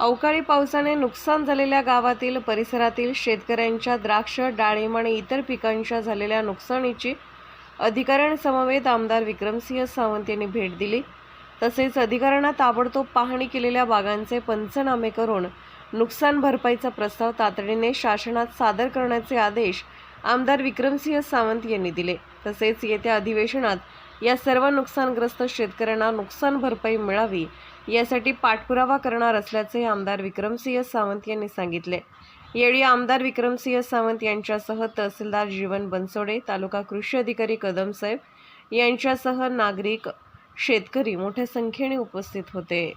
अवकाळी पावसाने नुकसान झालेल्या गावातील परिसरातील शेतकऱ्यांच्या द्राक्ष डाळिंब आणि इतर पिकांच्या झालेल्या नुकसानीची अधिकाऱ्यांसमवेत आमदार विक्रमसिंह सावंत यांनी भेट दिली. तसेच अधिकाऱ्यांना ताबडतोब पाहणी केलेल्या बागांचे पंचनामे करून नुकसान भरपाईचा प्रस्ताव तातडीने शासनात सादर करण्याचे आदेश आमदार विक्रमसिंह सावंत यांनी दिले. तसेच येत्या अधिवेशनात या सर्व नुकसानग्रस्त शेतकऱ्यांना नुकसान भरपाई मिळावी यासाठी पाठपुरावा करणार असल्याचे आमदार विक्रमसिंह सावंत यांनी सांगितले. यावेळी आमदार विक्रमसिंह सावंत यांच्यासह तहसीलदार जीवन बनसोडे तालुका कृषी अधिकारी कदम साहेब यांच्यासह नागरिक शेतकरी मोठ्या संख्येने उपस्थित होते.